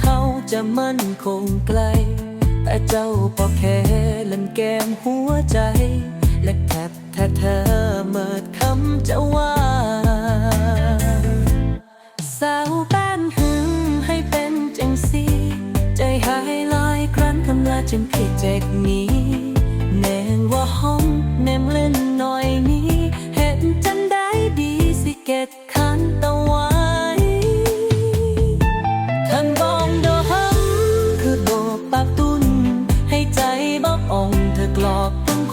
เขาจะมั่นคงไกล แต่เจ้าพอแค่เล่นแกมหัวใจ และแทบแท้เธอเมิดคำจะว่าสาวแป้นหึงให้เป็นจังสีใจหายลายครั้นคำลาจึงผิดเจกนี้แนงว่าห้องแนมเล่น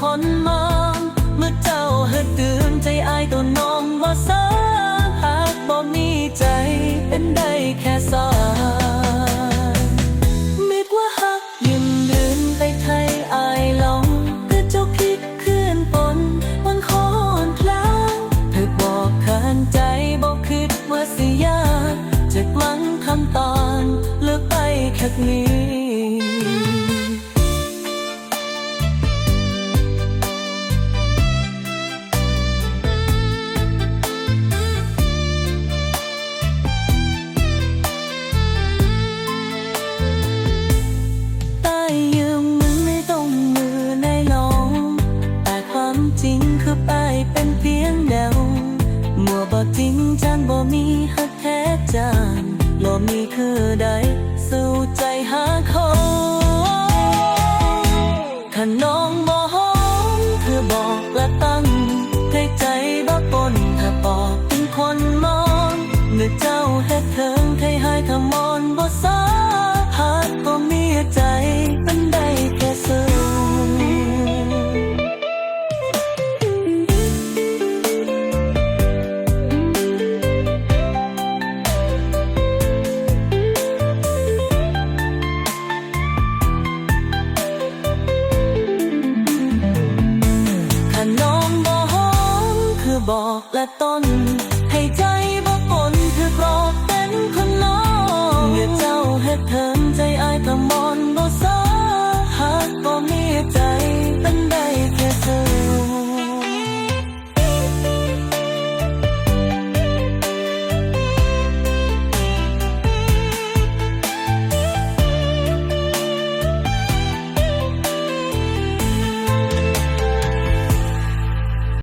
คนมองเมื่อเจ้าเฮ็ดตื่นใจอายตัวน้องว่าสาหากบ่มีใจเป็นได้แค่สายมิดว่าฮักยืนเดินไปไทยอายลองก็เจ้าคิดขึ้นปนวันคอนพลางเธอบอกขันใจบอกคิดว่าสิยากจะกลั้นคำตอนเลือกไปแค่นี้ เป็นเพียงเดามัวบ่จริงจังบ่มีฮักแท้จานบ่มีคือใดสู้ใจหาเขาขน้องบ่หอมคือบอกและตั้งให้ใจบ่ปนถ้าบอกเป็นคนมองเมื่อเจ้าเฮ็ดเถิงให้หายถ้ามอนบ่สาหากบ่มีใจเป็น และต้น